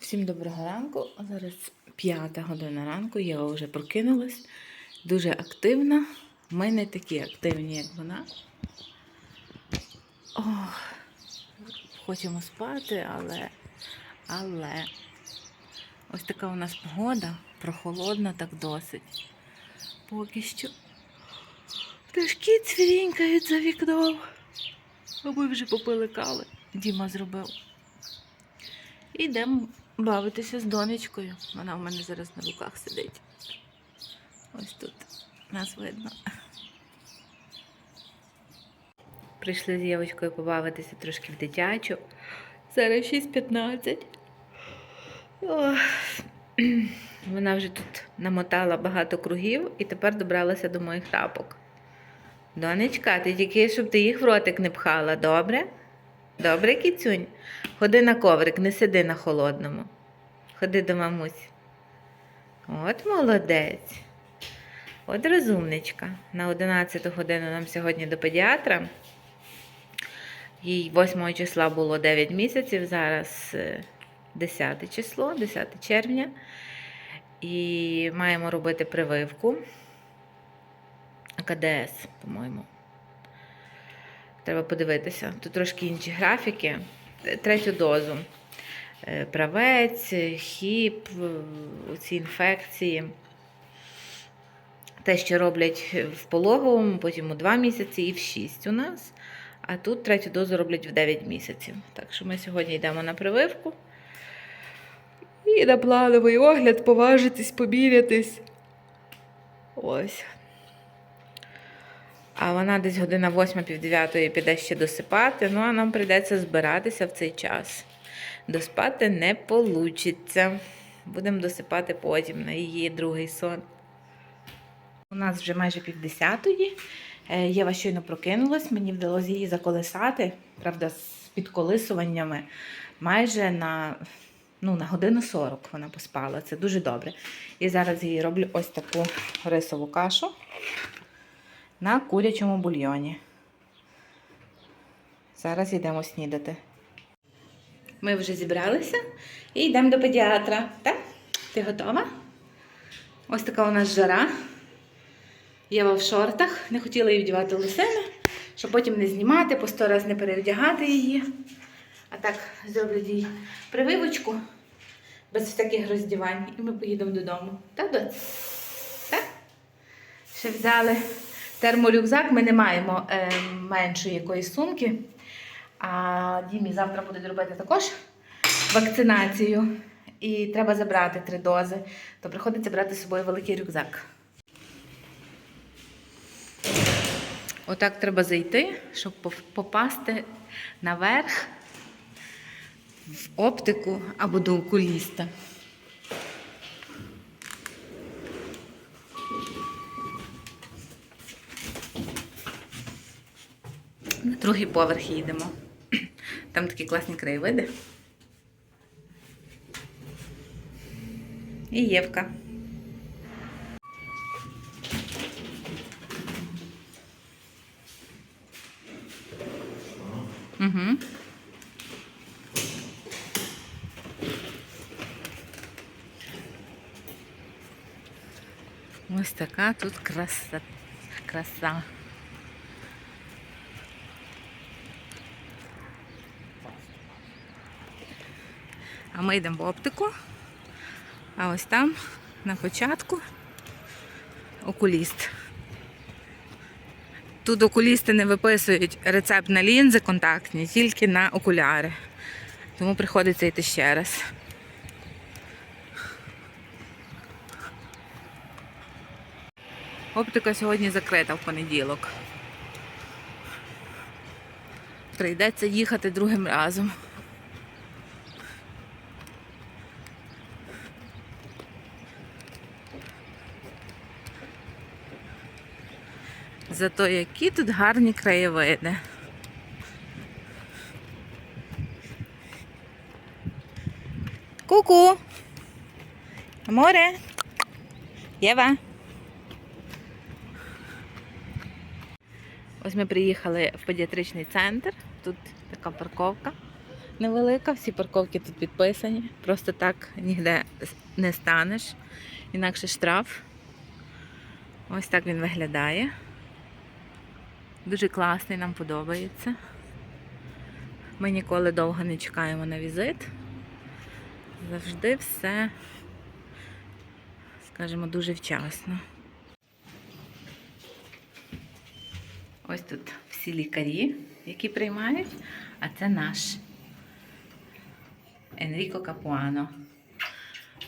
Всім доброго ранку. Зараз п'ята година ранку. Я вже прокинулась. Дуже активна. Ми не такі активні, як вона. Ох, хочемо спати, але. Але. Ось така у нас погода. Прохолодна так досить. Поки що. Пташки цвірінькають за вікном. Ми вже попили кави. Діма зробив. І йдемо бавитися з донечкою. Вона в мене зараз на руках сидить. Ось тут нас видно. Прийшли з Євочкою побавитися трошки в дитячу. Зараз 6.15. Ох. Вона вже тут намотала багато кругів і тепер добралася до моїх тапок. Донечка, ти тільки, щоб ти їх в ротик не пхала, добре? Добре, кіцюнь? Ходи на коврик, не сиди на холодному. Ходи до мамусі. От молодець. От розумничка. На 11 годину нам сьогодні до педіатра. Їй 8 числа було 9 місяців, зараз е, 10 число, 10 червня. І маємо робити прививку. КДС, по-моєму. Треба подивитися. Тут трошки інші графіки. Третю дозу. Е, Правець, хіп, ці інфекції. Те, що роблять в пологовому, потім у 2 місяці і в 6 у нас. А тут третю дозу роблять в 9 місяців. Так що ми сьогодні йдемо на прививку. І на плановий огляд, поважитись, помірятись. Ось. А вона десь година 8 півдев'ятої піде ще досипати. Ну, а нам прийдеться збиратися в цей час. Доспати не вийде. Будемо досипати потім на її другий сон. У нас вже майже півдесятої. Е, Єва щойно прокинулась, мені вдалося її заколисати, правда, з підколисуваннями майже на, ну, на годину 40 вона поспала. Це дуже добре. І зараз їй роблю ось таку рисову кашу на курячому бульйоні. Зараз йдемо снідати. Ми вже зібралися і йдемо до педіатра. Так? Ти готова? Ось така у нас жара. Єва в шортах. Не хотіла її вдівати лосини, щоб потім не знімати, по сто раз не перевдягати її. А так зроблять їй прививочку без всяких роздівань. І ми поїдемо додому. Так? Так? Ще взяли терморюкзак. Ми не маємо е, меншої якоїсь сумки. А Дімі завтра буде робити також вакцинацію. І треба забрати три дози. То приходиться брати з собою великий рюкзак. Отак треба зайти, щоб попасти наверх в оптику або до окуліста. На другий поверх їдемо. Там такі класні краєвиди. І Євка. Угу. Ось така тут краса. краса. А ми йдемо в оптику. А ось там на початку окуліст. Тут окулісти не виписують рецепт на лінзи контактні, тільки на окуляри. Тому приходиться йти ще раз. Оптика сьогодні закрита в понеділок. Прийдеться їхати другим разом. Зато які тут гарні краєвиди. Ку-ку! Море! Єва! Ось ми приїхали в педіатричний центр. Тут така парковка. невелика, всі парковки тут підписані. Просто так ніде не станеш. Інакше штраф. Ось так він виглядає. Дуже класний, нам подобається. Ми ніколи довго не чекаємо на візит. Завжди все, скажімо, дуже вчасно. Ось тут всі лікарі, які приймають, а це наш Енріко Капуано.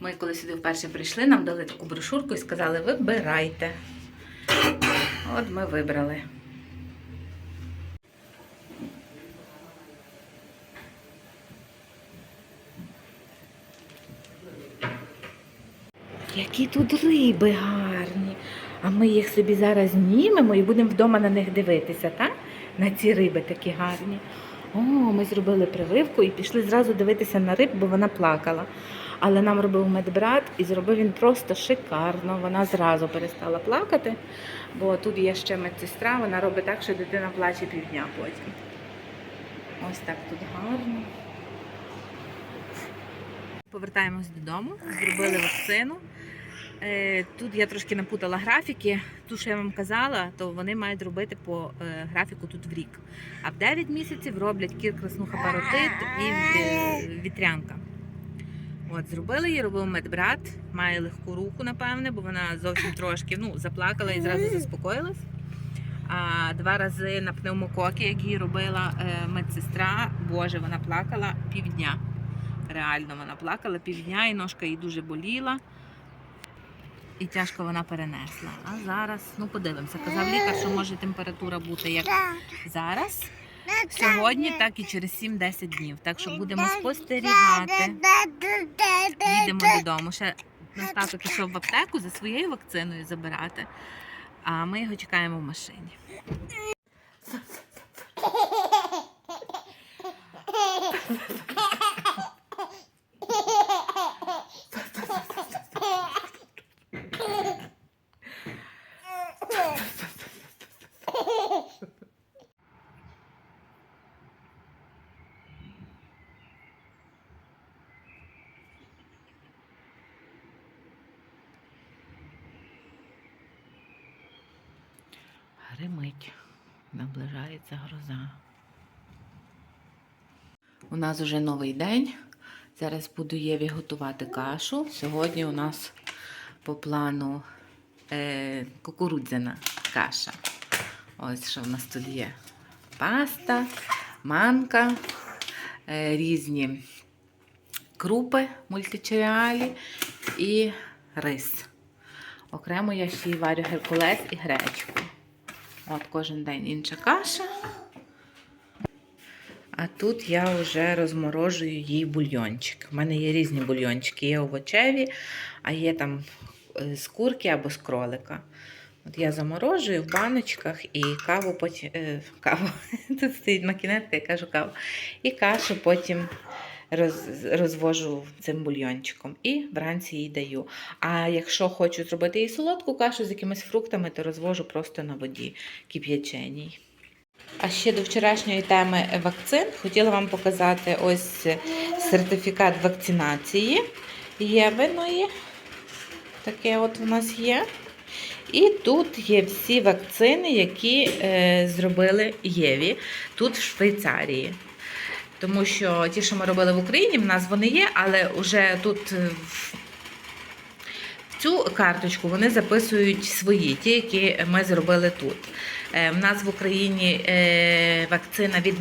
Ми коли сюди вперше прийшли, нам дали таку брошурку і сказали, вибирайте. От ми вибрали. Які тут риби гарні. А ми їх собі зараз знімемо і будемо вдома на них дивитися, так? На ці риби такі гарні. О, ми зробили прививку і пішли зразу дивитися на риб, бо вона плакала. Але нам робив медбрат і зробив він просто шикарно. Вона зразу перестала плакати, бо тут є ще медсестра, вона робить так, що дитина плаче півдня потім. Ось так тут гарно. Повертаємось додому, зробили вакцину. Е, Тут я трошки напутала графіки. Ту, що я вам казала, то вони мають робити по е, графіку тут в рік. А в 9 місяців роблять кір краснуха паротит і е, вітрянка. От, зробили її, робив медбрат, має легку руку, напевне, бо вона зовсім трошки ну, заплакала і зразу заспокоїлась. А два рази на пневмококи, які робила медсестра, боже, вона плакала півдня. Реально вона плакала півдня, і ножка їй дуже боліла. І тяжко вона перенесла. А зараз, ну подивимося. Казав лікар, що може температура бути як зараз, сьогодні, так і через 7-10 днів. Так що будемо спостерігати. Їдемо додому. Ще наш тато пішов в аптеку за своєю вакциною забирати, а ми його чекаємо в машині. Гримить, наближається гроза. У нас вже новий день. Зараз буду Єві готувати кашу. Сьогодні у нас по плану е, кукурудзяна каша. Ось що в нас тут є. Паста, манка, е, різні крупи мультичеріалі і рис. Окремо я ще й варю геркулес і гречку. От кожен день інша каша. А тут я вже розморожую їй бульйончик. У мене є різні бульйончики. Є овочеві, а є там е, з курки або з кролика. От я заморожую в баночках і каву потім. Е, каву. Тут стоїть макінетка, я кажу каву. І кашу потім розвожу цим бульйончиком і вранці їй даю. А якщо хочу зробити їй солодку кашу з якимись фруктами, то розвожу просто на воді кип'яченій. А ще до вчорашньої теми вакцин хотіла вам показати ось сертифікат вакцинації Євиної. Таке от у нас є. І тут є всі вакцини, які е, зробили Єві тут в Швейцарії. Тому що ті, що ми робили в Україні, в нас вони є, але вже тут е, в цю карточку вони записують свої, ті, які ми зробили тут. Е, В нас в Україні е, вакцина від,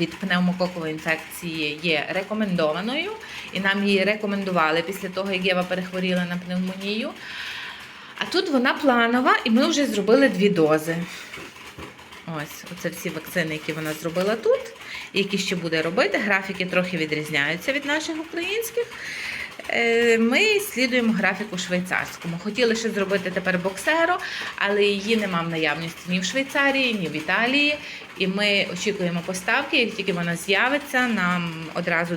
від пневмококової інфекції є рекомендованою, і нам її рекомендували після того, як Єва перехворіла на пневмонію. А тут вона планова, і ми вже зробили дві дози. Ось, оце всі вакцини, які вона зробила тут, які ще буде робити. Графіки трохи відрізняються від наших українських. Е, Ми слідуємо графіку швейцарському. Хотіли ще зробити тепер боксеро, але її нема в наявності ні в Швейцарії, ні в Італії. І ми очікуємо поставки. Як тільки вона з'явиться, нам одразу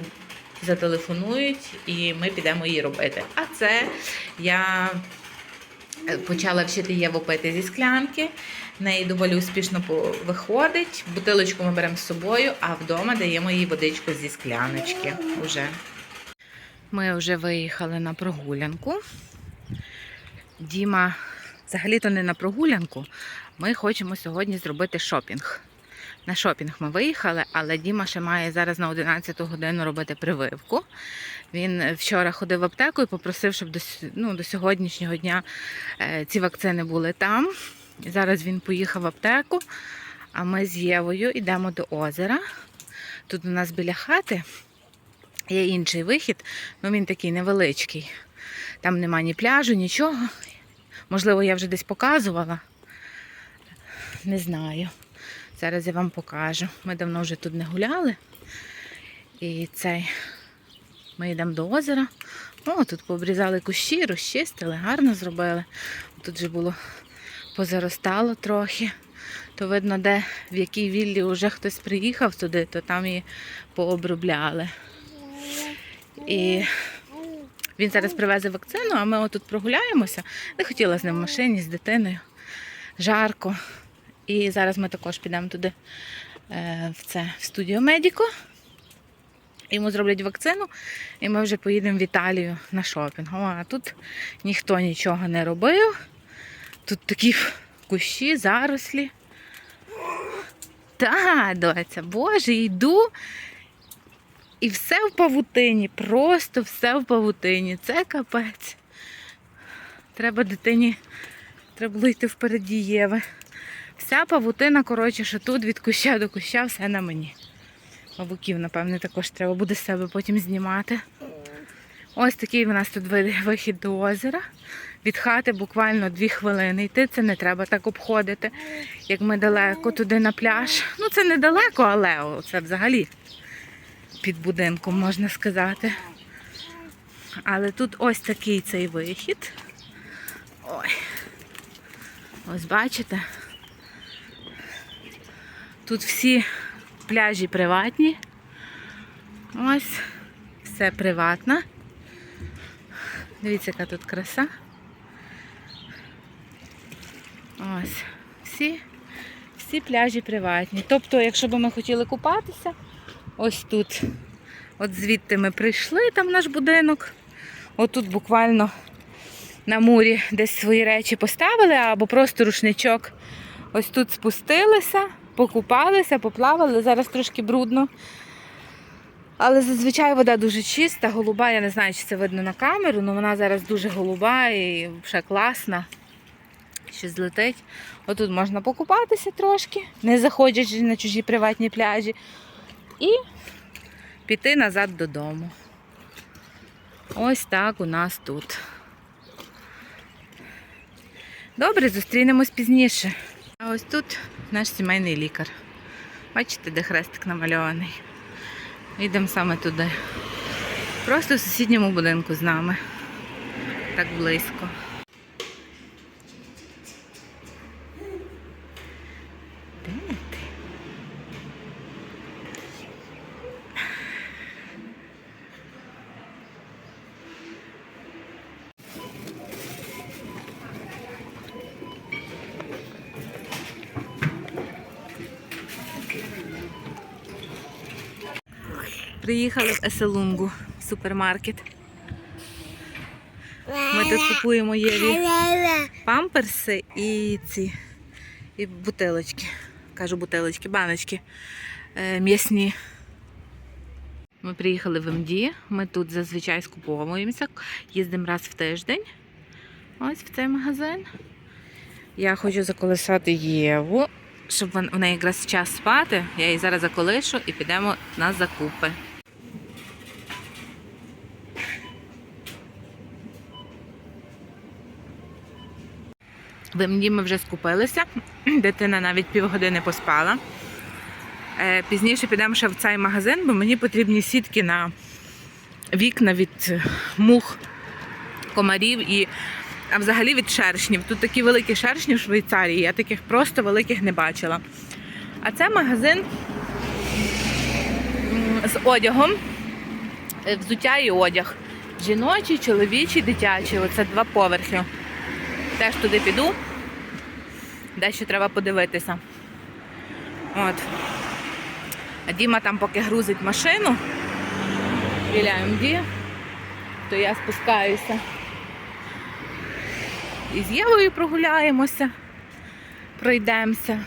зателефонують і ми підемо її робити. А це я Почала вчити Єву пити зі склянки. В неї доволі успішно виходить. Бутилочку ми беремо з собою, а вдома даємо їй водичку зі скляночки. Уже. Ми вже виїхали на прогулянку. Діма, взагалі-то не на прогулянку. Ми хочемо сьогодні зробити шопінг. На шопінг ми виїхали, але Діма ще має зараз на 11 годину робити прививку. Він вчора ходив в аптеку і попросив, щоб до, ну, до сьогоднішнього дня е, ці вакцини були там. Зараз він поїхав в аптеку, а ми з Євою йдемо до озера. Тут у нас біля хати є інший вихід, ну він такий невеличкий. Там нема ні пляжу, нічого. Можливо, я вже десь показувала. Не знаю. Зараз я вам покажу. Ми давно вже тут не гуляли. І цей. Ми йдемо до озера. О, тут пообрізали кущі, розчистили, гарно зробили. Тут вже було позаростало трохи. То видно, де в якій віллі вже хтось приїхав туди, то там її пообробляли. І він зараз привезе вакцину, а ми отут прогуляємося. Не хотіла з ним в машині, з дитиною. Жарко. І зараз ми також підемо туди е, в це в студію Медіко. Йому зроблять вакцину, і ми вже поїдемо в Італію на шопінг. О, а тут ніхто нічого не робив. Тут такі кущі, зарослі. Та, доця, Боже, йду. І все в павутині, просто все в павутині. Це капець. Треба дитині, треба було йти впереді Єви. Вся павутина, коротше, що тут від куща до куща, все на мені. Павуків, напевне, також треба буде з себе потім знімати. Ось такий у нас тут вихід до озера. Від хати буквально дві хвилини йти. Це не треба так обходити, як ми далеко туди на пляж. Ну, це недалеко, але це взагалі під будинком, можна сказати. Але тут ось такий цей вихід. Ой. Ось бачите? Тут всі пляжі приватні. Ось, все приватно. Дивіться, яка тут краса. Ось, всі, всі пляжі приватні. Тобто, якщо б ми хотіли купатися, ось тут. От звідти ми прийшли, там наш будинок. Отут буквально на мурі десь свої речі поставили, або просто рушничок. Ось тут спустилися, покупалися, поплавали. Зараз трошки брудно. Але зазвичай вода дуже чиста, голуба. Я не знаю, чи це видно на камеру, але вона зараз дуже голуба і ще класна. Що злетить. Отут можна покупатися трошки, не заходячи на чужі приватні пляжі. І піти назад додому. Ось так у нас тут. Добре, зустрінемось пізніше. А ось тут наш сімейний лікар. Бачите, де хрестик намальований. Йдемо саме туди. Просто в сусідньому будинку з нами. Так близько. Приїхали в Еселунгу, в супермаркет. Ми тут купуємо Єві памперси і ці і бутилочки. Кажу бутилочки, баночки е, м'ясні. Ми приїхали в МД. Ми тут зазвичай скуповуємося. Їздимо раз в тиждень. Ось в цей магазин. Я хочу заколисати Єву, щоб у неї якраз час спати. Я її зараз заколишу і підемо на закупи. МД ми вже скупилися. Дитина навіть півгодини поспала. Е, Пізніше підемо ще в цей магазин, бо мені потрібні сітки на вікна від мух, комарів і а взагалі від шершнів. Тут такі великі шершні в Швейцарії, я таких просто великих не бачила. А це магазин з одягом, е, взуття і одяг. Жіночий, чоловічий, дитячий. Оце два поверхи. Теж туди піду. Дещо треба подивитися. От. Діма там поки грузить машину біля МД, то я спускаюся. І з Євою прогуляємося, пройдемося.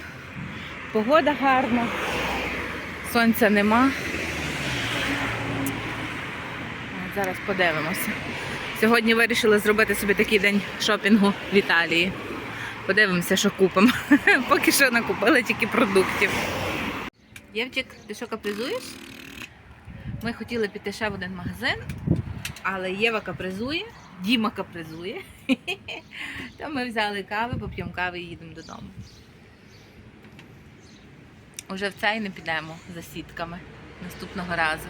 Погода гарна, сонця нема. Зараз подивимося. Сьогодні вирішили зробити собі такий день шопінгу в Італії. Подивимося, що купимо. Поки що накупили тільки продуктів. Євчик, ти що капризуєш? Ми хотіли піти ще в один магазин, але Єва капризує, Діма капризує. То ми взяли кави, поп'ємо кави і їдемо додому. Уже в цей не підемо за сітками наступного разу.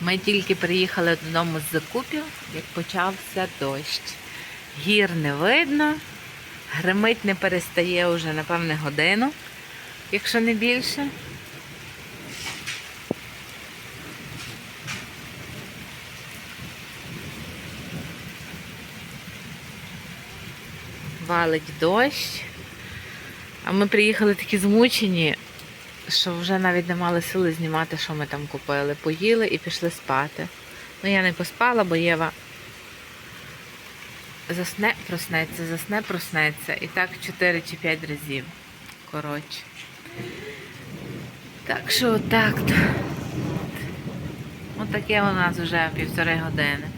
Ми тільки приїхали додому з закупів, як почався дощ. Гір не видно, гримить не перестає уже, напевне, годину, якщо не більше. Валить дощ. А ми приїхали такі змучені, що вже навіть не мали сили знімати, що ми там купили. Поїли і пішли спати. Ну я не поспала, бо Єва засне, проснеться, засне, проснеться. І так 4 чи 5 разів. Коротше. Так що отак. От таке у нас вже півтори години.